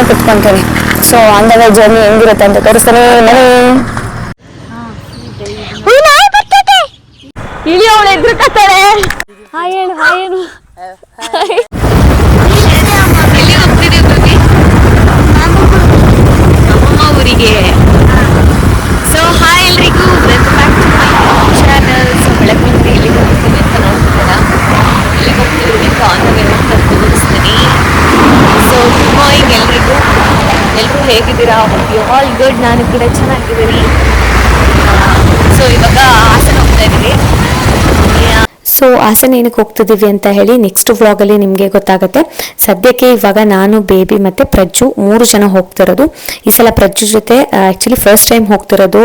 ನಾನು ಕುತ್ಕೊಂತೀನಿ. ಸೊ ಅಂದಾಗ ಜರ್ನಿ ಹೆಂಗಿರುತ್ತೆ ಅಂತ ತೋರಿಸ್ತಾನೆ. ಮನೆ. ಇಳಿಯವಳು ಅವಳು ಎದುರುಕತ್ತಾಳೆ. ಹಾಯ್ ಹೇಳು ಹಾಯ್ ಹೇಳು ಎಲ್ಲಿ ಹೋಗ್ತಿದ್ದೀವಿ ಪ್ರತಿ ನಮ್ಮಮ್ಮ ಊರಿಗೆ ಸೊ ಹಾಯ್ ಎಲ್ರಿಗೂ welcome back to my channel so ಬೆಳಗ್ಗೆ ಎಲ್ಲಿಗೆ ಹೋಗ್ತೀವಿ ಅಂತ ನೋಡ್ತಿದ್ದೀರಾ ಎಲ್ಲಿಗೆ ಹೋಗ್ತೀವಿ ಅಂತ ಆನ್ ದ ವೇ ಹೋಗ್ತಾ ತೋರಿಸ್ತೀನಿ ಸೊ ಗುಡ್ ಮಾರ್ನಿಂಗ್ ಎಲ್ರಿಗೂ ಎಲ್ಲರೂ ಹೇಗಿದ್ದೀರಾ ಆಲ್ ಗುಡ್ ನಾನು ಕೂಡ ಚೆನ್ನಾಗಿದ್ದೀನಿ. ಸೊ ಇವಾಗ ಹಾಸನ ಹೋಗ್ತಾ ಇದ್ದೀವಿ ಸೊ ಹಾಸನ ಏನಕ್ಕೆ ಹೋಗ್ತಿದ್ದೀವಿ ಅಂತ ಹೇಳಿ ನೆಕ್ಸ್ಟ್ ವ್ಲಾಗಲ್ಲಿ ನಿಮಗೆ ಗೊತ್ತಾಗುತ್ತೆ. ಸದ್ಯಕ್ಕೆ ಇವಾಗ ನಾನು ಬೇಬಿ ಮತ್ತು ಪ್ರಜ್ಜು ಮೂರು ಜನ ಹೋಗ್ತಿರೋದು. ಈ ಸಲ ಪ್ರಜ್ಜು ಜೊತೆ ಆ್ಯಕ್ಚುಲಿ ಫಸ್ಟ್ ಟೈಮ್ ಹೋಗ್ತಿರೋದು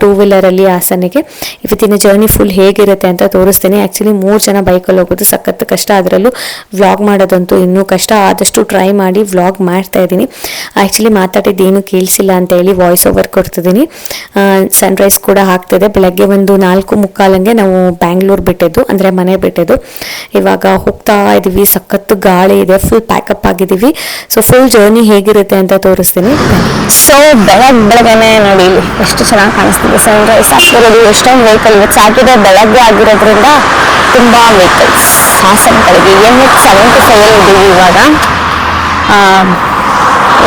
ಟೂ ವೀಲರಲ್ಲಿ ಹಾಸನಿಗೆ ಇವತ್ತಿನ ಜರ್ನಿ ಫುಲ್ ಹೇಗಿರುತ್ತೆ ಅಂತ ತೋರಿಸ್ತೀನಿ. ಆ್ಯಕ್ಚುಲಿ ಮೂರು ಜನ ಬೈಕಲ್ಲಿ ಹೋಗೋದು ಸಖತ್ ಕಷ್ಟ. ಅದರಲ್ಲೂ ವ್ಲಾಗ್ ಮಾಡೋದಂತೂ ಇನ್ನೂ ಕಷ್ಟ. ಆದಷ್ಟು ಟ್ರೈ ಮಾಡಿ ವ್ಲಾಗ್ ಮಾಡ್ತಾ ಇದ್ದೀನಿ. ಆ್ಯಕ್ಚುಲಿ ಮಾತಾಡಿದ್ದು ಏನೂ ಕೇಳಿಸಿಲ್ಲ ಅಂತ ಹೇಳಿ ವಾಯ್ಸ್ ಓವರ್ ಕೊಡ್ತಿದ್ದೀನಿ. ಸನ್ರೈಸ್ ಕೂಡ ಆಗ್ತಿದೆ. ಬೆಳಗ್ಗೆ ಒಂದು ನಾಲ್ಕು ಮುಕ್ಕಾಲಂಗೆ ನಾವು ಬ್ಯಾಂಗ್ಳೂರ್ ಬಿಟ್ಟಿದ್ದು. ಅಂದರೆ ಮನೆ ಬಿಟ್ಟಿದ್ದು. ಇವಾಗ ಹೋಗ್ತಾ ಇದೀವಿ ಸಖತ್ತು ಗಾಳಿ ಇದೆ ಫುಲ್ ಪ್ಯಾಕಪ್ ಆಗಿದ್ದೀವಿ ಸೊ ಫುಲ್ ಜರ್ನಿ ಹೇಗಿರುತ್ತೆ ಅಂತ ತೋರಿಸ್ತೀನಿ. ಸೊ ಬೆಳಗ್ಗೆ ಬೆಳಗ್ಗೆನೆ ನೋಡಿ ಎಷ್ಟು ಚೆನ್ನಾಗಿ ಕಾಣಿಸ್ತಿದೆ. ಸನ್ರೈಸ್ ಆಗ್ತಿರೋದು ಎಷ್ಟೊಂದು ವೆಹಿಕಲ್ ಇವತ್ತು ಬೆಳಗ್ಗೆ ಆಗಿರೋದ್ರಿಂದ ತುಂಬಾ ವೆಹಿಕಲ್ಸ್ ಹಾಸನ್ ಕಡೆಗೆ ಎನ್ ಎಚ್ ಸೆವೆಂಟಿ ಸೆವೆನ್ ಇದ್ದೀವಿ ಇವಾಗ.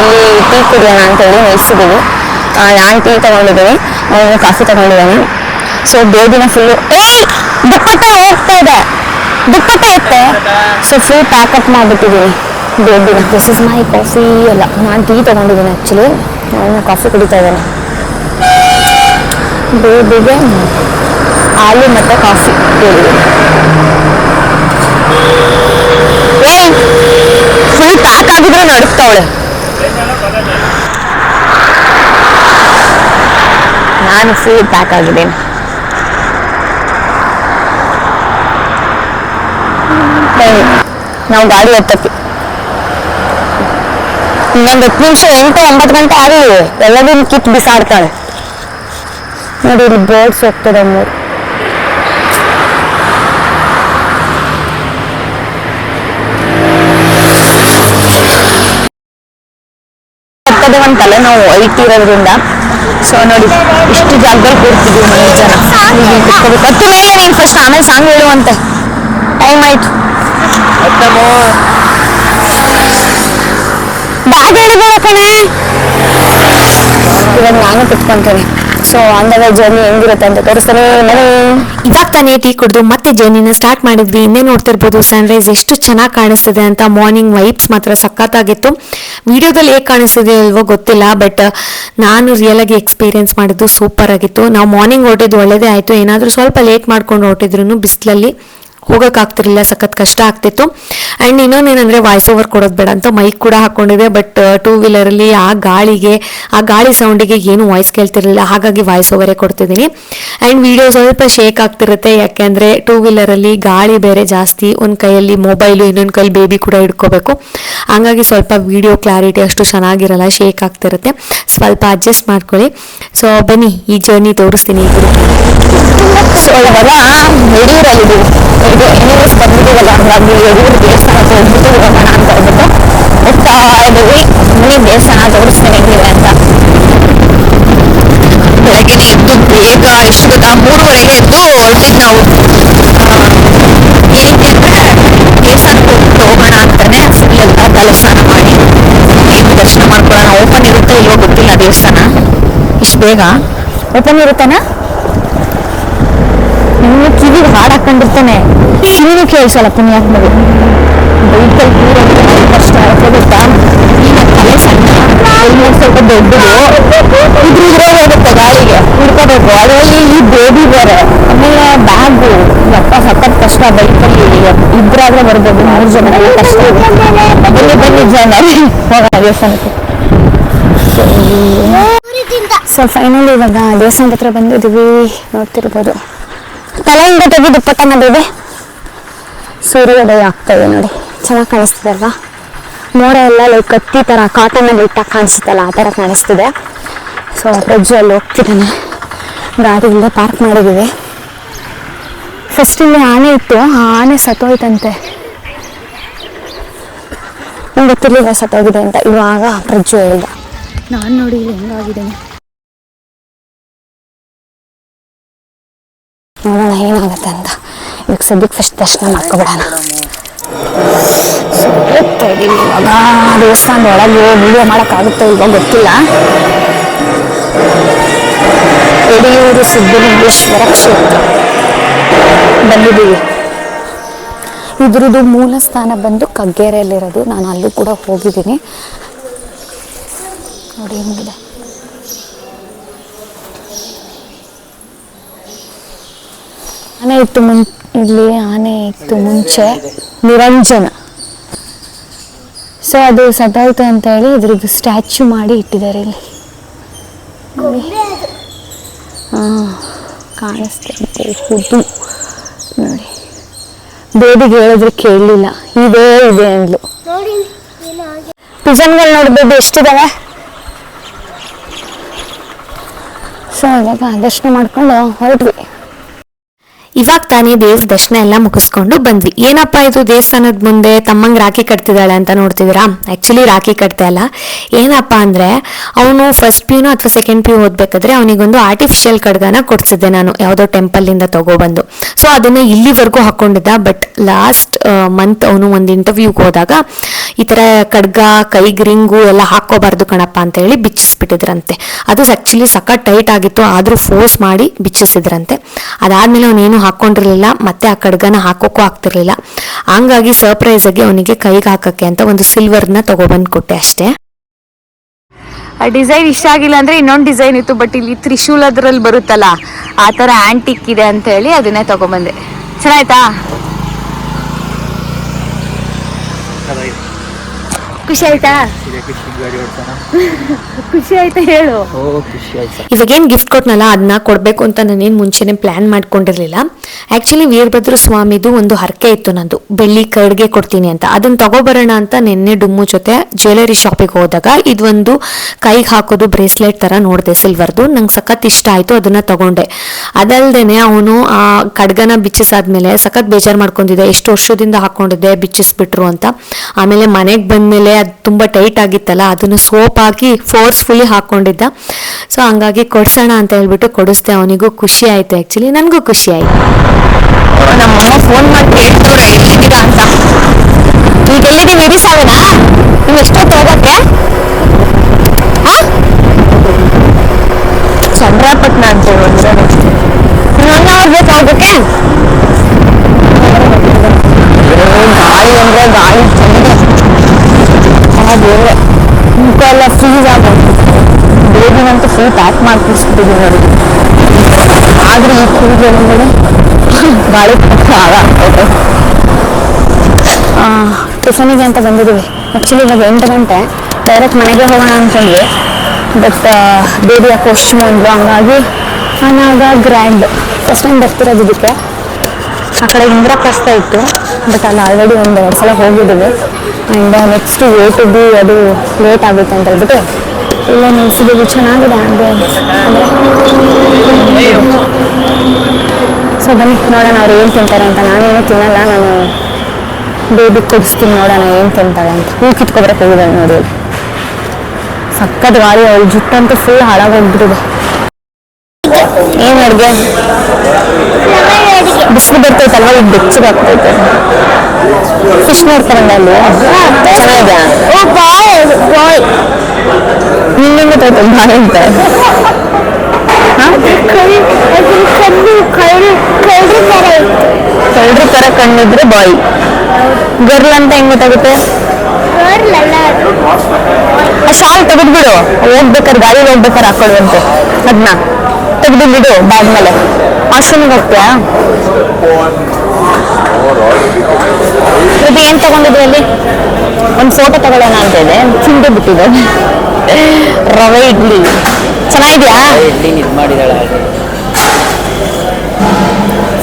ಇಲ್ಲಿ ಟೀ ಕುಡಿಯೋಣ ಅಂತೇಳಿ ನಿಲ್ಸಿದ್ದೀವಿ. ನಾನು ಟೀ ತಗೊಂಡಿದ್ದೀನಿ. ಕಾಫಿ ತಗೊಂಡಿದ್ದಾನೆ. ಸೊ ಬೇಬಿನ ಫುಲ್ಲು ಏಯ್ ದುಪ್ಪಟ್ಟ ಹೋಗ್ತಾ ಇದೆ. ದುಪ್ಪಟ್ಟ ಇತ್ತೆ ಸೊ ಫುಲ್ ಪ್ಯಾಕಪ್ ಮಾಡಿಬಿಟ್ಟಿದ್ದೀನಿ ಬೇಬಿನ ದಿಸ್ ಇಸ್ ಮೈ ಕಾಫಿ ಅಲ್ಲ ನಾನು ಟೀ ತೊಗೊಂಡಿದ್ದೀನಿ ಆ್ಯಕ್ಚುಲಿ ನಾನು ಕಾಫಿ ಕುಡಿತಾ ಇದ್ದೇನೆ. ಬೇಬಿಗೆ ಹಾಲು ಮತ್ತು ಕಾಫಿ ಹೇಳಿದ್ದೀನಿ ಫುಲ್ ಪ್ಯಾಕ್ ಆಗಿದ್ರೆ ನಡುಕ್ತಾವಳೆ ನಾನು ಫುಲ್ ಪ್ಯಾಕ್ ಆಗಿದ್ದೇನೆ. ನಾವು ಗಾಡಿ ಹತ್ತಕ್ಕೆ ಇನ್ನೊಂದು ಹತ್ತು ನಿಮಿಷ ಎಂಟು ಒಂಬತ್ತು ಗಂಟೆ ಆಗಲಿ ಎಲ್ಲದನ್ನು ಕಿತ್ ಬಿಸಾಡ್ತಾಳೆ. ನೋಡಿ ಇಲ್ಲಿ ಬೋರ್ಡ್ಸ್ ಹೋಗ್ತದೆ ಮೂರು ಹತ್ತದ ಒಂದು ತಲೆನೋವು ಇಟ್ಟಿರೋದ್ರಿಂದ ಸೊ ನೋಡಿ ಇಷ್ಟು ಜಾಗದಲ್ಲಿ ಕೂರ್ತಿದ್ವಿ ಮನೆ ಜನ ಕುತ್ಕೋಬೇಕು. ಹತ್ತು ಮೇಲೆ ನೀನು ಫಸ್ಟ್ ಆಮೇಲೆ ಸಾಂಗ್ ಹೇಳುವಂತೆ. ಟೈಮ್ ಆಯ್ತು. ಕಣೆ? ಇವಾಗ ನಾನು ಕುತ್ಕೊಂತೀನಿ. ಸೊ ಅಂದಾಗ ಜರ್ನಿ ಹೆಂಗಿರುತ್ತೆ ಅಂತ ತೋರಿಸ್ತಾನೆ ಇವಾಗ ತಾನೇ ಟೀ ಕುಡಿದು ಮತ್ತೆ ಜರ್ನಿನ ಸ್ಟಾರ್ಟ್ ಮಾಡಿದ್ವಿ. ಇನ್ನೇ ನೋಡ್ತಿರ್ಬೋದು ಸನ್ರೈಸ್ ಎಷ್ಟು ಚೆನ್ನಾಗಿ ಕಾಣಿಸ್ತಿದೆ ಅಂತ ಮಾರ್ನಿಂಗ್ ವೈಬ್ಸ್ ಮಾತ್ರ ಸಖತ್ತಾಗಿತ್ತು. ವಿಡಿಯೋದಲ್ಲಿ ಹೇಗೆ ಕಾಣಿಸ್ತಿದೆ ಅಲ್ವೋ ಗೊತ್ತಿಲ್ಲ ಬಟ್ ನಾನು ರಿಯಲ್ ಆಗಿ ಎಕ್ಸ್ಪೀರಿಯನ್ಸ್ ಮಾಡಿದ್ದು ಸೂಪರ್ ಆಗಿತ್ತು. ನಾವು ಮಾರ್ನಿಂಗ್ ಹೊರಟಿದ್ದು ಒಳ್ಳೇದೇ ಆಯಿತು. ಏನಾದರೂ ಸ್ವಲ್ಪ ಲೇಟ್ ಮಾಡ್ಕೊಂಡು ಹೊರಟಿದ್ರು ಬಿಸಿಲಲ್ಲಿ. ಹೋಗೋಕ್ಕಾಗ್ತಿರ್ಲಿಲ್ಲ, ಸಖತ್ ಕಷ್ಟ ಆಗ್ತಿತ್ತು. ಆ್ಯಂಡ್ ಇನ್ನೊಂದೇನೆಂದರೆ ವಾಯ್ಸ್ ಓವರ್ ಕೊಡೋದು ಬೇಡ ಅಂತ ಮೈಕ್ ಕೂಡ ಹಾಕ್ಕೊಂಡಿದೆ ಬಟ್ ಟೂ ವೀಲರಲ್ಲಿ ಆ ಗಾಳಿಗೆ, ಆ ಗಾಳಿ ಸೌಂಡಿಗೆ ಏನು ವಾಯ್ಸ್ ಕೇಳ್ತಿರಲಿಲ್ಲ, ಹಾಗಾಗಿ ವಾಯ್ಸ್ ಓವರೇ ಕೊಡ್ತಿದ್ದೀನಿ. ಆ್ಯಂಡ್ ವಿಡಿಯೋ ಸ್ವಲ್ಪ ಶೇಕ್ ಆಗ್ತಿರುತ್ತೆ ಯಾಕೆಂದರೆ ಟೂ ವೀಲರಲ್ಲಿ ಗಾಳಿ ಬೇರೆ ಜಾಸ್ತಿ, ಒಂದು ಕೈಯಲ್ಲಿ ಮೊಬೈಲು ಇನ್ನೊಂದು ಕೈಯಲ್ಲಿ ಬೇಬಿ ಕೂಡ ಇಟ್ಕೋಬೇಕು ಹಂಗಾಗಿ ಸ್ವಲ್ಪ ವಿಡಿಯೋ ಕ್ಲಾರಿಟಿ ಅಷ್ಟು ಚೆನ್ನಾಗಿರಲ್ಲ ಶೇಕ್ ಆಗ್ತಿರುತ್ತೆ. ಸ್ವಲ್ಪ ಅಡ್ಜಸ್ಟ್ ಮಾಡ್ಕೊಳ್ಳಿ. ಸೊ ಬನ್ನಿ, ಈ ಜರ್ನಿ ತೋರಿಸ್ತೀನಿ ಸೊ ಇವಾಗ ಇದು ಎನಿವೇಸ್ ಬಂದಿದ್ದೀವಲ್ಲ ಹಾಗಾಗಿ ಯಡಿಯೂರು ದೇವಸ್ಥಾನ ಹೋಗ್ಬಿಟ್ಟು ಹೋಗೋಣ ಅಂತ ಹೇಳ್ಬಿಟ್ಟು ಹೋಗ್ತಾ ಇದ್ದೀವಿ ಮನೆ ದೇವಸ್ಥಾನ ತೋರಿಸ್ತೀನಿ ಹೆಂಗಿದೆ ಅಂತ ಬೆಳಗ್ಗೆನೆ ಎದ್ದು ಬೇಗ ಎಷ್ಟು ಗೊತ್ತಾ ಮೂರುವರೆಗೆ ಎದ್ದು ಹೊರಟಿದ್ದು ನಾವು ಏನಕ್ಕೆ ಅಂದ್ರೆ ದೇವಸ್ಥಾನಕ್ಕೆ ಹೋಗ್ಬಿಟ್ಟು ಹೋಗೋಣ ಅಂತಾನೆ ಫುಲ್ ಎಲ್ಲ ತಲೆ ಸ್ನಾನ ಮಾಡಿ ಏನು ದರ್ಶನ ಮಾಡ್ಕೊಳ್ಳೋಣ. ಓಪನ್ ಇರುತ್ತೆ ಇಲ್ವೋ ಗೊತ್ತಿಲ್ಲ ದೇವಸ್ಥಾನ. ಇಷ್ಟು ಬೇಗ? ಓಪನ್ ಇರುತ್ತಾನ? ನಿಮಗೆ ಕಿವಿಗೆ ಹಾಡು ಹಾಕೊಂಡಿರ್ತಾನೆ ಕಿವಿನೂ ಕೇಳಿಸಲ್ಲ ಪುಣ್ಯಾತ್ಮರು ಬೈಕಲ್ಲಿ ಕೂರೋದು ಕಷ್ಟ ಯಾಕೆ ಗೊತ್ತಾ? ಈಗ ತಲೆ ಸಣ್ಣ ಸ್ವಲ್ಪ ದೊಡ್ಡದು. ಇದ್ರ ಇದ್ರೆ ಹೋಗುತ್ತೆ ಗಾಳಿಗೆ. ಹುಡ್ಕೋಬೇಕು ಅದರಲ್ಲಿ ಈ ಬೇಬಿ ಬೇರೆ. ಆಮೇಲೆ ಬ್ಯಾಗು ಅಪ್ಪ ಸಖತ್ ಕಷ್ಟ ಬೈಕಲ್ಲಿ ಇಬ್ಬರಾದ್ರೆ ಬರ್ಬೋದು ಮೂರು ಜನ ಕಷ್ಟ ಬನ್ನಿ ಬನ್ನಿ ಜನ ಹೋಗೋಣ ದೇವಸ್ಥಾನಕ್ಕೆ. ಸೊ ಫೈನಲಿ ಇವಾಗ ದೇವಸ್ಥಾನದ ಹತ್ರ ಬಂದಿದ್ದೀವಿ. ನೋಡ್ತಿರ್ಬೋದು. ತಲೆಯಿಂದ ತೆಗೆದು ಪಟ್ಟಣ ಬೇಬಿ ಸೂರ್ಯೋದಯ ಆಗ್ತದೆ ನೋಡಿ. ಚೆನ್ನಾಗಿ ಕಾಣಿಸ್ತಿದೆ ಅಲ್ವಾ? ಮೋಡ ಎಲ್ಲ ಲೈಕ್ ಕತ್ತಿ ಥರ ಕಾಟನಲ್ಲಿ ಇಟ್ಟಾಗ ಕಾಣಿಸುತ್ತಲ್ಲ, ಆ ಥರ ಕಾಣಿಸ್ತಿದೆ. ಸೊ ಪ್ರಜ್ಜು ಅಲ್ಲಿ ಹೋಗ್ತಿದ್ದಾನೆ. ಗಾಡಿಯಿಂದ ಪಾರ್ಕ್ ಮಾಡಿದ್ದೀವಿ. ಫಸ್ಟ್ ಇಲ್ಲಿ ಆನೆ ಇತ್ತು. ಆ ಆನೆ ಸತ್ತೋಯ್ತಂತೆ. ನಂಗೆ ಗೊತ್ತಿರ್ಲಿಲ್ಲ ಸತ್ತೋಗಿದೆ ಅಂತ? ಇವಾಗ ಪ್ರಜ್ಜು ಹೇಳಿದ ನಾನು ನೋಡಿ ಹೆಂಗಾಗಿದ್ದೇನೆ ನೋಡೋಣ ಏನಾಗುತ್ತೆ ಅಂತ? ಈಗ ಸದ್ಯಕ್ಕೆ ಫಸ್ಟ್ ದರ್ಶನ ಮಾಡ್ಕೊಬಿಡೋಣ ಇವಾಗ. ದೇವಸ್ಥಾನದ ಒಳಗೆ ವಿಡಿಯೋ ಮಾಡೋಕ್ಕಾಗುತ್ತೋ ಇಲ್ವೋ ಗೊತ್ತಿಲ್ಲ. ಯಡಿಯೂರು ಸಿದ್ಧಲಿಂಗೇಶ್ವರ ಕ್ಷೇತ್ರ. ಬಂದಿದ್ದೀವಿ. ಇದ್ರದ್ದು ಮೂಲ ಸ್ಥಾನ ಬಂದು ಕಗ್ಗೆರೆಯಲ್ಲಿರೋದು. ನಾನು ಅಲ್ಲೂ ಕೂಡ ಹೋಗಿದ್ದೀನಿ. ನೋಡಿ ಹೆಂಗಿದೆ. ಆನೆ ಇತ್ತು ಮುಂ ಇಲ್ಲಿ ಆನೆ ಇತ್ತು ಮುಂಚೆ. ನಿರಂಜನ. ಸೊ ಅದು ಸತ್ತೋಯ್ತು ಅಂತ ಹೇಳಿ ಇದ್ರದ್ದು ಸ್ಟ್ಯಾಚ್ಯೂ ಮಾಡಿ ಇಟ್ಟಿದ್ದಾರೆ ಇಲ್ಲಿ. ನೋಡಿ. ಹಾ ಕಾಣಿಸ್ತಂತೆ ಹುದು ನೋಡಿ. ಬೇಬಿಗೆ ಹೇಳಿದ್ರೆ ಕೇಳಲಿಲ್ಲ ಇದೇ ಇದೆ ಅಂದ್ಲು. ಪಿಜನ್ಗಳು ನೋಡ್ಬೋದು ಎಷ್ಟಿದಾವೆ? ಸೊ ಇವಾಗ ದರ್ಶನ ಮಾಡ್ಕೊಂಡು ಹೊರಟ್ವಿ. ಇವಾಗ ತಾನೇ ದೇವ್ರ ದರ್ಶನ ಎಲ್ಲ ಮುಗಿಸ್ಕೊಂಡು ಬಂದ್ವಿ. ಏನಪ್ಪ ಇದು ದೇವಸ್ಥಾನದ ಮುಂದೆ ತಮ್ಮಂಗೆ ರಾಖಿ ಕಟ್ತಿದ್ದಾಳೆ ಅಂತ ನೋಡ್ತಿದ್ದೀರಾ? ಆ್ಯಕ್ಚುಲಿ ರಾಖಿ ಕಟ್ತಾ ಇಲ್ಲ. ಏನಪ್ಪ ಅಂದರೆ ಅವನು ಫಸ್ಟ್ ಪಿಯು ಅಥವಾ ಸೆಕೆಂಡ್ ಪ್ಯೂ ಓದಬೇಕಾದ್ರೆ ಅವನಿಗೊಂದು ಆರ್ಟಿಫಿಷಿಯಲ್ ಕಡ್ಗನ ಕೊಡ್ಸಿದ್ದೆ ನಾನು, ಯಾವುದೋ ಟೆಂಪಲ್ಲಿಂದ ತೊಗೊಬಂದು. ಸೊ ಅದನ್ನು ಇಲ್ಲಿವರೆಗೂ ಹಾಕ್ಕೊಂಡಿದ್ದ ಬಟ್ ಲಾಸ್ಟ್ ಮಂತ್ ಅವನು ಒಂದು ಇಂಟರ್ವ್ಯೂಗೆ ಹೋದಾಗ ಈ ಥರ ಕಡ್ಗ ಕೈಗೆ ರಿಂಗು ಎಲ್ಲ ಹಾಕೋಬಾರ್ದು ಕಣಪ್ಪ ಅಂತ ಹೇಳಿ ಬಿಚ್ಚಿಸ್ಬಿಟ್ಟಿದ್ರಂತೆ. ಅದು ಆ್ಯಕ್ಚುಲಿ ಸಖತ್ ಟೈಟ್ ಆಗಿತ್ತು, ಆದರೂ ಫೋರ್ಸ್ ಮಾಡಿ ಬಿಚ್ಚಿಸಿದ್ರಂತೆ ಅದಾದ್ಮೇಲೆ ಅವನೇನು ಹಾಕ್ಕೊಂಡಿರ್ಲಿಲ್ಲ ಮತ್ತೆ ಆ ಕಡ್ಗನ ಹಾಕೋಕ್ಕೂ ಆಗ್ತಿರ್ಲಿಲ್ಲ. ಹಂಗಾಗಿ ಸರ್ಪ್ರೈಸ್ ಆಗಿ ಅವನಿಗೆ ಕೈಗೆ ಹಾಕಕ್ಕೆ ಅಂತ ಒಂದು ಸಿಲ್ವರ್ನ ತಗೊಬಂದು ಕೊಟ್ಟೆ ಅಷ್ಟೇ. ಆ ಡಿಸೈನ್ ಇಷ್ಟ ಆಗಿಲ್ಲ ಅಂದ್ರೆ ಇನ್ನೊಂದು ಡಿಸೈನ್ ಇತ್ತು ಬಟ್ ಇಲ್ಲಿ ತ್ರಿಶೂಲ್ ಅದ್ರಲ್ಲಿ ಬರುತ್ತಲ್ಲ ಆ ತರ ಆಂಟಿಕ್ ಇದೆ ಅಂತ ಹೇಳಿ ಅದನ್ನೇ ತಗೊಂಡ್ಬಂದೆ ಚೆನ್ನಾಯ್ತಾ ಖುಷಿ ಆಯ್ತಾ ಖುಷಿ ಆಯ್ತಾ ಹೇಳು? ಇವಾಗ ಏನು ಗಿಫ್ಟ್ ಕೊಟ್ನಲ್ಲ ಅದನ್ನ ಕೊಡಬೇಕು ಅಂತ ನಾನೇನು ಮುಂಚೆನೆ ಪ್ಲ್ಯಾನ್ ಮಾಡ್ಕೊಂಡಿರಲಿಲ್ಲ. ಆ್ಯಕ್ಚುಲಿ ವೀರಭದ್ರ ಸ್ವಾಮಿದು ಒಂದು ಹರಕೆ ಇತ್ತು ನಂದು. ಬೆಳ್ಳಿ ಕರ್ಡ್ಗೆ ಕೊಡ್ತೀನಿ ಅಂತ. ಅದನ್ನ ತಗೋಬರೋಣ ಅಂತ ನಿನ್ನೆ ಡುಮ್ಮು ಜೊತೆ ಜ್ಯುವೆಲರಿ ಶಾಪಿಗೆ ಹೋದಾಗ ಇದೊಂದು ಕೈಗೆ ಹಾಕೋದು ಬ್ರೇಸ್ಲೆಟ್ ಥರ ನೋಡಿದೆ ಸಿಲ್ವರ್ದು ನಂಗೆ ಸಖತ್ ಇಷ್ಟ ಆಯಿತು ಅದನ್ನ ತಗೊಂಡೆ. ಅದಲ್ದೇನೆ ಅವನು ಆ ಕಡ್ಗನ ಬಿಚ್ಚಿಸಾದ್ಮೇಲೆ ಸಖತ್ ಬೇಜಾರು ಮಾಡ್ಕೊಂಡಿದ್ದೆ. ಎಷ್ಟು ವರ್ಷದಿಂದ ಹಾಕೊಂಡಿದ್ದೆ ಬಿಚ್ಚಿಸ್ಬಿಟ್ರು ಅಂತ. ಆಮೇಲೆ ಮನೆಗೆ ಬಂದಮೇಲೆ ಅದು ತುಂಬ ಟೈಟ್ ಆಗಿತ್ತಲ್ಲ ಅದನ್ನು ಸೋಪ್ ಹಾಕಿ ಫೋರ್ಸ್ಫುಲಿ ಹಾಕ್ಕೊಂಡಿದ್ದ ಸೊ ಹಂಗಾಗಿ ಕೊಡ್ಸೋಣ ಅಂತ ಹೇಳ್ಬಿಟ್ಟು ಕೊಡಿಸ್ದೆ ಅವನಿಗೂ ಖುಷಿ ಆಯಿತು ಆ್ಯಕ್ಚುಲಿ ನನಗೂ ಖುಷಿ ಆಯಿತು. ನಮ್ಮಮ್ಮ ಫೋನ್ ಮಾಡಿ ಕೇಳ್ತವ್ರೆ ಎಲ್ಲಿದ್ದೀರಾ ಅಂತ. ಈಗ ಎಲ್ಲಿದ್ದೀವಿ ಸಾವಿನ ನೀವು ಎಷ್ಟೊತ್ತು ಹೋಗಕ್ಕೆ? ಹಾ ಚಂದ್ರಪಟ್ಟಣ ಅಂತ ಹೇಳಿ ಬೇಕು ಹೋಗಕ್ಕೆ ಗಾಳಿ ಅಂದ್ರೆ ಗಾಳಿ ಚಂದ ದೇವ್ರೆ. ಮುಖ ಎಲ್ಲ ಫ್ರೀಸ್ ಆಗೋಗ್ತಿತ್ತು ಬೇಬಿನಂತೂ ಫುಲ್ ಪ್ಯಾಕ್ ಮಾಡ್ತಿಸ್ಬಿಟ್ಟಿದ್ದೀನಿ ನೋಡಿ. ಆದ್ರೆ ಈ ಕೂದಲು ಮೇಲೆ ಗಾಳಿ ಆಗ ಟಿಫನಿಗೆ ಅಂತ ಬಂದಿದ್ದೀವಿ ಆ್ಯಕ್ಚುಲಿ ಇವಾಗ ಎಂಟು ಗಂಟೆ. ಡೈರೆಕ್ಟ್ ಮನೆಗೆ ಹೋಗೋಣ ಅಂತಂದ್ವಿ ಬಟ್ ಬೇಬಿಯ ಕಾಸ್ಟ್ಯೂಮ್ ಅಂದ್ಲು ಹಂಗಾಗಿ ಅನಾಗ ಗ್ರ್ಯಾಂಡ್ ಫಸ್ಟ್ ಟೈಮ್ ಬರ್ತಿರೋದು ಇದಕ್ಕೆ. ಆ ಕಡೆ ಇಂದ್ರಪ್ರಸ್ಥ ಇತ್ತು. ಬಟ್ ಅಲ್ಲಿ ಆಲ್ರೆಡಿ ಒಂದು ಎರಡು ಸಲ ಹೋಗಿದ್ದೀವಿ and next A to B ಅದು ಲೇಟ್ ಆಗುತ್ತೆ ಅಂತ ಹೇಳ್ಬಿಟ್ಟು ಇಲ್ಲ ನಿಲ್ಸಿದ್ದೀವಿ, ಚೆನ್ನಾಗಿದೆ ಅಂದರೆ ಸೊ ಬನ್ನಿ, ನೋಡೋಣ ಅವ್ರು ಏನು ತಿಂತಾರೆ ಅಂತ. ನಾನೇನು ತಿನ್ನಲ್ಲ, ನಾನು ಬೇಬಿ ಕೊಡಿಸ್ತೀನಿ ನೋಡೋಣ ಏನು ತಿಂತಾಳೆ ಅಂತ. ಹೂ ಕಿತ್ಕೊಬರಕ್ಕೆ ಹೋಗಿದ್ದಾಳೆ ನೋಡಿ. ಸಕ್ಕದ ಗಾಳಿ, ಅವಳು ಜುಟ್ಟಂತೂ ಫುಲ್ ಹಾಳಾಗೋಗ್ಬಿಟ್ಟಿದೆ ಏನು ಅಡುಗೆ? ಬಿಸಿಲು ಬರ್ತೈತಲ್ವ ಈಗ ಬೆಚ್ಚಗಾಗ್ತೈತೆ ಫಿಶ್ ನೋಡ್ತಾರಲ್ಲ ಅಲ್ಲಿ? ಚೆನ್ನಾಗಿದೆ. ನಿನ್ನೆ ಗೊತ್ತಾಯ್ತು ಬಾಳೆ ಅಂತ. ಕಳ್ರಿ ತರ ಕಣ್ಣಿದ್ರೆ ಬಾಯ್. ಗರ್ಲ್ ಅಂತ ಹೆಂಗ್ ಗೊತ್ತಾಗುತ್ತೆ? ಆ ಶಾಲ್ ತೆಗೆದ್ಬಿಡು. ಹೋಗ್ಬೇಕಾದ್ರೆ ಗಾಡಿ ಹೋಗ್ಬೇಕಾದ್ರೆ ಹಾಕೊಳ್ಳುವಂತೆ. ಅದನ್ನ ತೆಗೆದು ಬಿಡು ಬ್ಯಾಗ್ ಮೇಲೆ ವಾಶ್ರೂಮಿಗೆ ಹೋಗ್ತೀಯಾ? ಇದು ಏನ್ ತಗೊಂಡಿದ್ವಿ ಅಲ್ಲಿ? ಒಂದು ಫೋಟೋ ತಗೊಳ್ಳೋಣ ಅಂತ ಇದೆ ಚಿಂತೆ ಬಿಟ್ಟಿದೆ. ರವೆ ಇಡ್ಲಿ. ಚೆನ್ನಾಗಿದ್ಯಾ?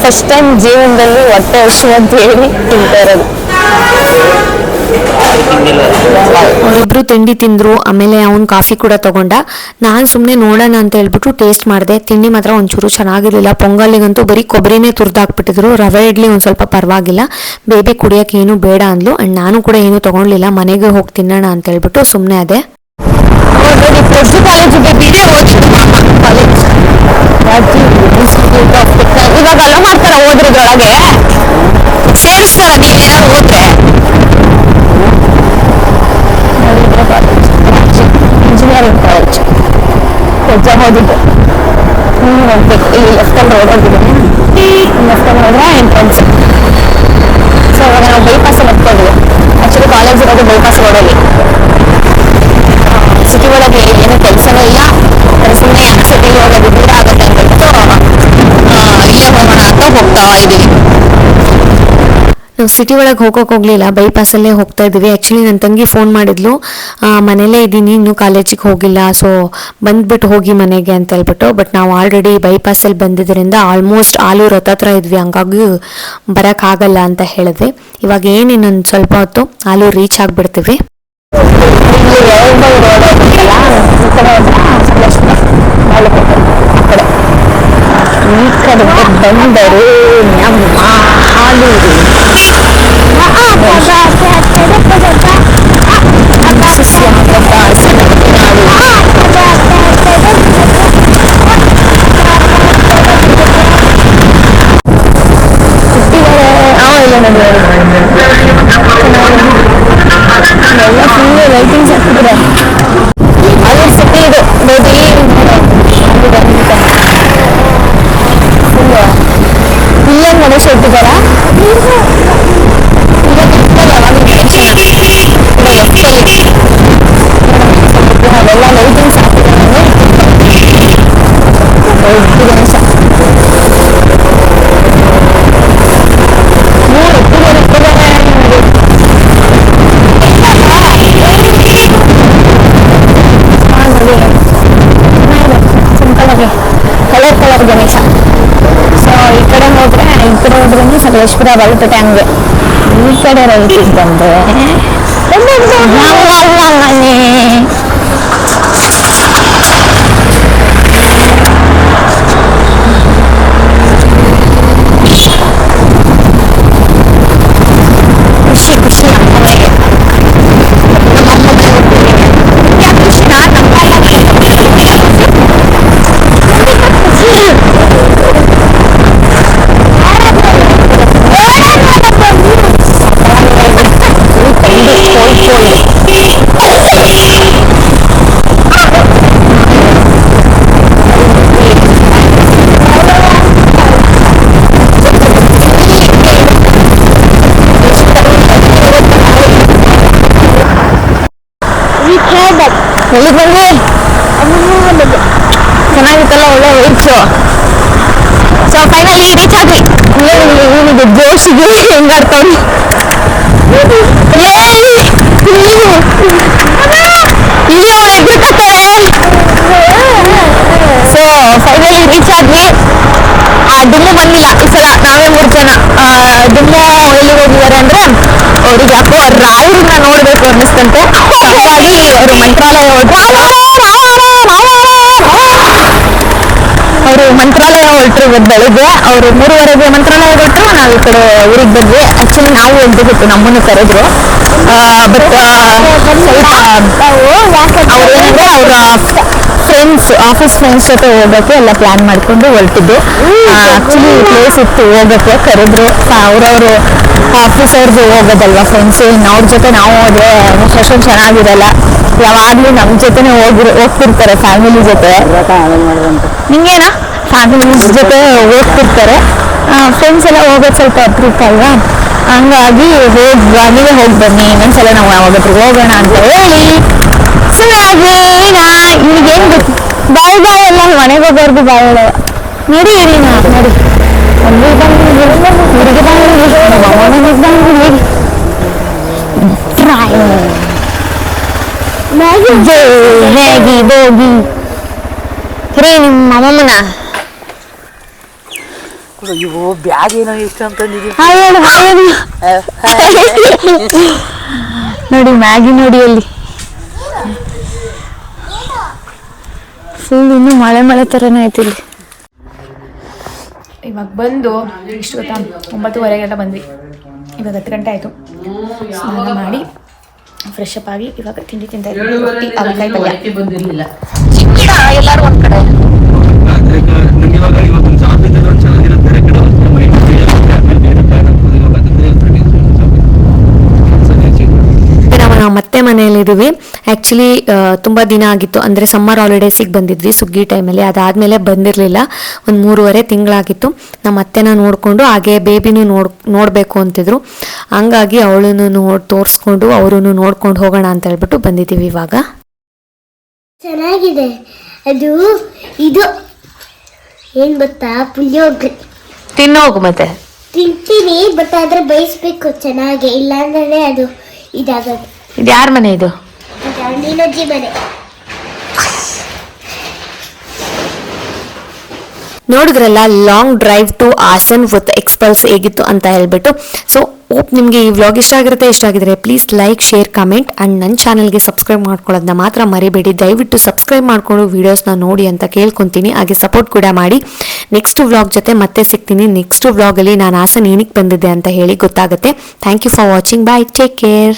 ಫಸ್ಟ್ ಟೈಮ್ ಜೀವನದಲ್ಲಿ ಹೊಟ್ಟೆ ಹಸು ಅಂತ ಹೇಳಿ ತಿಂತಾ ಇರೋದು. ಅವರಿಬ್ರು ತಿಂಡಿ ತಿಂದ್ರು, ಆಮೇಲೆ ಅವ್ನು ಕಾಫಿ ಕೂಡ ತಗೊಂಡ. ನಾನು ಸುಮ್ಮನೆ ನೋಡೋಣ ಅಂತ ಹೇಳ್ಬಿಟ್ಟು ಟೇಸ್ಟ್ ಮಾಡಿದೆ. ತಿಂಡಿ ಮಾತ್ರ ಒಂಚೂರು ಚೆನ್ನಾಗಿರಲಿಲ್ಲ. ಪೊಂಗಲಿಗಂತೂ ಬರೀ ಕೊಬ್ಬರಿನೇ ತುರ್ದಾಕ್ಬಿಟ್ಟಿದ್ರು. ರವೆ ಇಡ್ಲಿ ಒಂದು ಸ್ವಲ್ಪ ಪರವಾಗಿಲ್ಲ. ಬೇಬಿ ಕುಡಿಯೋಕೆ ಏನು ಬೇಡ ಅಂದ್ಲು. ಆ್ಯಂಡ್ ನಾನು ಕೂಡ ಏನು ತೊಗೊಳ್ಲಿಲ್ಲ ಮನೆಗೆ ಹೋಗಿ ತಿನ್ನೋಣ ಅಂತ ಹೇಳ್ಬಿಟ್ಟು ಸುಮ್ಮನೆ ಅದೇ. ಇವಾಗ ಅಲ್ಲ ಮಾಡ್ತಾರ ಓದ್ರದ್ರೊಳಗೆ ಸೇರಿಸ್ತಾರ ನೀವು ಏನಾದ್ರು ಹೋದ್ರೆ ಎಕ್ಸಾಮ್ ಓದಿದ್ದು ಹ್ಞೂ ಹೋಗ್ಬೇಕು ಇಲ್ಲಿ ಲೆಫ್ಟಲ್ಲಿ ರೋಡ್ ಹೋಗಿದ್ದೀನಿ ಲೆಫ್ಟಲ್ಲಿ ಹೋದ್ರೆ ಎಂಟ್ರೆನ್ಸ್ ಸೊ ಇವಾಗ ನಾವು ಬೈಪಾಸಲ್ಲಿ ಹೋಗ್ತಿದ್ವಿ ಆ್ಯಕ್ಚುಲಿ ಕಾಲೇಜ್ ಇರೋದು ಬೈಪಾಸ್ ರೋಡಲ್ಲಿ ಸಿಟಿ ಒಳಗೆ ಏನು ಕೆಲಸನೂ ಇಲ್ಲ ಸುಮ್ಮನೆ ಸಿಟಿಗೆ ಹೋಗೋದು ದೂರ ಆಗುತ್ತೆ ಅಂತ ಹೇಳ್ಬಿಟ್ಟು ಆ, ಇಲ್ಲೇ ಹೋಗೋಣ ಅಂತ ಹೋಗ್ತಾ ಇದ್ದೀವಿ ನಾವು ಸಿಟಿ ಒಳಗೆ ಹೋಗೋಕೆ ಹೋಗಲಿಲ್ಲ ಬೈಪಾಸಲ್ಲೇ ಹೋಗ್ತಾ ಇದ್ವಿ. ಆ್ಯಕ್ಚುಲಿ ನನ್ನ ತಂಗಿ ಫೋನ್ ಮಾಡಿದ್ಲು ಮನೇಲೇ ಇದ್ದೀನಿ, ಇನ್ನೂ ಕಾಲೇಜಿಗೆ ಹೋಗಿಲ್ಲ ಸೊ ಬಂದ್ಬಿಟ್ಟು ಹೋಗಿ ಮನೆಗೆ ಅಂತ ಹೇಳ್ಬಿಟ್ಟು ಬಟ್ ನಾವು ಆಲ್ರೆಡಿ ಬೈಪಾಸಲ್ಲಿ ಬಂದಿದ್ದರಿಂದ ಆಲ್ಮೋಸ್ಟ್ ಆಲೂರು ಹತ್ತತ್ರ ಇದ್ವಿ. ಹಂಗಾಗಿ ಬರೋಕ್ಕಾಗಲ್ಲ ಅಂತ ಹೇಳಿದ್ವಿ. ಇವಾಗ ಏನು ಇನ್ನೊಂದು ಸ್ವಲ್ಪ ಹೊತ್ತು ಆಲೂರು ರೀಚ್ ಆಗಿಬಿಡ್ತೀವಿ. ಈ ಕಡೆ ಬಂದರೆ ನಮ್ಮ ಹಾಲೂರು ಸಸ್ಯಾಹಾರ ನಾಡು ಇಟ್ಟಿದ್ದಾರೆ ಆ ಇಲ್ಲ ನೋಡಿ ಎಲ್ಲ ಫುಲ್ ಲೈಟಿಂಗ್ಸ್ ಹಾಕಿದ್ರೆ ಅದು ಸಿಟಿ ಇದು ಬೇಬಿ ಫುಲ್ ಇಲ್ಲೇ ಗಣೇಶ ಇಟ್ಟಿದ್ದಾರ ಅವೆಲ್ಲ ಲೈಟಿಂಗ್ಸ್ ಹಾಕಿದ್ದಾರೆ ದೊಡ್ಡ ಗಣೇಶ ಮೂರು ಇಟ್ಟಿದ್ದಾರೆ ಇಟ್ಟಿದ್ದಾರೆ ನೋಡಿ ಕಲರ್ ಕಲರ್ ಗಣೇಶ ಸೊ ಈ ಕಡೆ ಹೋದ್ರೆ ಈ ಕಡೆ ಹೋದ್ರೆ ಸಕಲೇಶ್ಪುರ ಬಾಗಲಕೋಟೆ ಹಂಗೆ ಈ ಕಡೆ ರೈಟಿಗೆ ಬಂದ್ರೆ ಮನೆ ಖುಷಿ ಖುಷಿ ಅಮ್ಮನಿಗೆ ನಮ್ಮ ಅಮ್ಮ ಯಾಕೆ ಖುಷಿನಾ ನಮ್ಮ ಎಲ್ಲಿಗೆ ಬಂದ್ವಿ ಚೆನ್ನಾಗಿತ್ತಲ್ಲ ಒಳ್ಳೆ ವೈಟ್ಸು ಸೊ ಫೈನಲಿ ರೀಚ್ ಆದ್ವಿ ಇವನಿಗೆ ಜೋಶಿಗೆ ಹೆಂಗಾಡ್ತಾವ್ರಿ ಸೊ ಫೈನಲಿ ರೀಚ್ ಆದ್ವಿ ಆ ಡುಮ್ಮು ಬಂದಿಲ್ಲ ಈ ಸಲ ನಾವೇ ಮೂರು ಜನ ಆ, ಡುಮ್ಮು ಎಲ್ಲಿಗೆ ಹೋಗಿದ್ದಾರೆ ಅಂದ್ರೆ ಅವ್ರಿಗೆ ಯಾಕೋ ರಾಯರನ್ನ ನೋಡ್ಬೇಕು ಅನ್ನಿಸ್ತಂತೆ. ಹಾಗಾಗಿ ಅವರು ಮಂತ್ರಾಲಯ ಅವರು ಮಂತ್ರಾಲಯ ಹೊರಟ್ರು ಇವತ್ತು ಬೆಳಿಗ್ಗೆ. ಅವರು ಮೂರುವರೆಗೆ ಮಂತ್ರಾಲಯ ಹೊರಟ್ರು ನಾವು ಈ ಕಡೆ ಊರಿಗೆ ಬಂದ್ವಿ. ಆಕ್ಚುಲಿ ನಾವು ಹೋಗ್ಬೇಕಿತ್ತು ನಮ್ಮನ್ನು ಕರೆದ್ರು. ಬಟ್ ಸ್ವಲ್ಪ ಅವ್ರು ಏನಂದ್ರೆ ಅವರ ಫ್ರೆಂಡ್ಸ್ ಆಫೀಸ್ ಫ್ರೆಂಡ್ಸ್ ಜೊತೆ ಹೋಗೋಕ್ಕೆ ಎಲ್ಲ ಪ್ಲಾನ್ ಮಾಡ್ಕೊಂಡು ಹೊರಟಿದ್ದು. ಆಕ್ಚುಲಿ ಪ್ಲೇಸ್ ಇತ್ತು ಹೋಗೋಕೆ ಕರೆದ್ರು. ಅವ್ರವರು ಆಫೀಸ್ ಅವ್ರದ್ದು ಹೋಗೋದಲ್ವಾ ಫ್ರೆಂಡ್ಸ್ ಇನ್ನು ಅವ್ರ ಜೊತೆ ನಾವು ಹೋದ್ರೆ ಸೆಷನ್ ಚೆನ್ನಾಗಿರಲ್ಲ. ಯಾವಾಗ್ಲೂ ನಮ್ಮ ಜೊತೆನೆ ಹೋಗಿ ಹೋಗ್ತಿರ್ತಾರೆ ಫ್ಯಾಮಿಲಿ ಜೊತೆ. ನಿಂಗೇನ? ಫ್ಯಾಮಿಲಿ ಜೊತೆ ಹೋಗ್ತಿರ್ತಾರೆ. ಫ್ರೆಂಡ್ಸ್ ಎಲ್ಲ ಹೋಗೋದು ಸ್ವಲ್ಪ ಅಪರೂಪ ಅಲ್ವಾ? ಹಂಗಾಗಿ ಹೋಗ್ ನೀವೇ ಹೋಗಿ ಬನ್ನಿ ಇನ್ನೊಂದ್ಸಲ ನಾವು ಯಾವಾಗಾದ್ರೂ ಹೋಗೋಣ ಅಂತ ಹೇಳಿ ಸುಮ್ಮನೆ ನಿಮಗೇನು ಗೊತ್ತು ಬಾಯ್ ಬಾಯ್ ಎಲ್ಲ ಮನೆಗೆ ಹೋಗೋರ್ಗು ಬಾಯ್ ಹೇಳೋ ನೋಡಿ ಹೇಳಿ ನಾ ನೋಡಿ ಅಲ್ಲಿಗೆ ಬಂದು ಊರಿಗೆ ಬಂದು ನಮ್ಮ ಮನೆಗೆ ಬಂದು ಫ್ರೈ ಮ್ಯಾಗಿ ಮ್ಯಾಗಿ ಬೋಗಿ ರೀ ನಿಮ್ಮ ಅಮ್ಮಮ್ಮನ ಅಯ್ಯೋ ಬ್ಯಾಗ್ ಏನೋ ಇಷ್ಟ ಅಂತಂದಿದ್ದೀವಿ ಹಾಯ್ ಹೇಳು ಹಾಯ್ ಹೇಳು. ನೋಡಿ ಮ್ಯಾಗಿ ನೋಡಿ ಅಲ್ಲಿ. ಫುಲ್ ಇನ್ನು ಮಳೆ ಮಳೆ ಥರನೇ ಐತಿ ಇಲ್ಲಿ. ಇವಾಗ ಬಂದು ಇಷ್ಟು ಗೊತ್ತಾ ಒಂಬತ್ತುವರೆಗೆಲ್ಲ ಬಂದ್ವಿ. ಇವಾಗ ಹತ್ತು ಗಂಟೆ ಆಯಿತು. ಸ್ನಾನ ಮಾಡಿ ಫ್ರೆಶ್ ಅಪ್ ಆಗಿ ಇವಾಗ ತಿಂಡಿ ತಿಂತಾ ಇದ್ದೀವಿ ರೊಟ್ಟಿ ಅವರೆಕಾಯಿ ಪಲ್ಯ. ಎಲ್ಲರೂ ಒಂದ್ ಕಡೆ ನಂಗೆ ಇವಾಗ ಇವತ್ತು ಜಾಬ್ ಇದ್ದರೆ ಒಂದು ಚೆನ್ನಾಗಿರುತ್ತೆ ಬೇರೆ ಕಡೆ ಹೋದ್ರೆ ಮೈಂಡ್ ಫ್ರೀ ಆಗುತ್ತೆ ಆಮೇಲೆ ಬೇರೆ ಪ್ಲಾನ್ ಆಗ್ಬೋದು ಇವಾಗ ಅದಂದ್ರೆ ಸರಿ ನಾವು ನಾವು ಮನೆಯಲ್ಲಿದ್ದೀವಿ ಆ್ಯಕ್ಚುಲಿ ತುಂಬ ದಿನ ಆಗಿತ್ತು. ಅಂದರೆ ಸಮ್ಮರ್ ಹಾಲಿಡೇಸಿಗೆ ಬಂದಿದ್ವಿ ಸುಗ್ಗಿ ಟೈಮಲ್ಲಿ ಅದಾದಮೇಲೆ ಬಂದಿರಲಿಲ್ಲ. ಒಂದು ಮೂರುವರೆ ತಿಂಗಳಾಗಿತ್ತು. ನಮ್ಮ ಅತ್ತೆನ ನೋಡಿಕೊಂಡು ಹಾಗೆ ಬೇಬಿನೂ ನೋಡ್ ನೋಡಬೇಕು ಅಂತಿದ್ರು. ಹಂಗಾಗಿ ಅವಳನ್ನು ನೋಡಿ ತೋರಿಸ್ಕೊಂಡು ಅವರೂ ನೋಡ್ಕೊಂಡು ಹೋಗೋಣ ಅಂತ ಹೇಳ್ಬಿಟ್ಟು ಬಂದಿದ್ದೀವಿ ಇವಾಗ. ಚೆನ್ನಾಗಿದೆ. ಅದು ಇದು. ಏನ್ ಗೊತ್ತಾ? ಪುಳಿಯೋಗರೆ. ತಿನ್ನೋಗು ಮತ್ತೆ. ತಿಂತೀನಿ ಬಟ್ ಆದ್ರೆ ಬಯಸ್ಬೇಕು. ಚೆನ್ನಾಗಿ. ಇಲ್ಲಾಂದ್ರೆ ಅದು ಇದಾಗೋದು. ಇದು ಯಾರ ಮನೆ ಇದು? ನೋಡಿದ್ರಲ್ಲ long drive to Hassan with Xpulse ಹೇಗಿತ್ತು ಅಂತ ಹೇಳ್ಬಿಟ್ಟು. ಸೊ ಓಪ್ ನಿಮಗೆ ಈ ವ್ಲಾಗ್ ಇಷ್ಟ ಆಗಿರುತ್ತೆ ಇಷ್ಟ ಆಗಿದ್ರೆ please like share comment and ನನ್ನ ಚಾನಲ್ಗೆ ಸಬ್ಸ್ಕ್ರೈಬ್ ಮಾಡ್ಕೊಳ್ಳೋದನ್ನ ಮಾತ್ರ ಮರಿಬೇಡಿ. ದಯವಿಟ್ಟು ಸಬ್ಸ್ಕ್ರೈಬ್ ಮಾಡಿಕೊಂಡು ವೀಡಿಯೋಸ್ನ ನೋಡಿ ಅಂತ ಕೇಳ್ಕೊತೀನಿ. ಹಾಗೆ ಸಪೋರ್ಟ್ ಕೂಡ ಮಾಡಿ. ನೆಕ್ಸ್ಟ್ ವ್ಲಾಗ್ ಜೊತೆ ಮತ್ತೆ ಸಿಗ್ತೀನಿ. ನೆಕ್ಸ್ಟ್ ವ್ಲಾಗಲ್ಲಿ ನಾನು ಆಸನ್ ಏನಕ್ಕೆ ಬಂದಿದ್ದೆ ಅಂತ ಹೇಳಿ ಗೊತ್ತಾಗುತ್ತೆ. Thank you for watching bye take care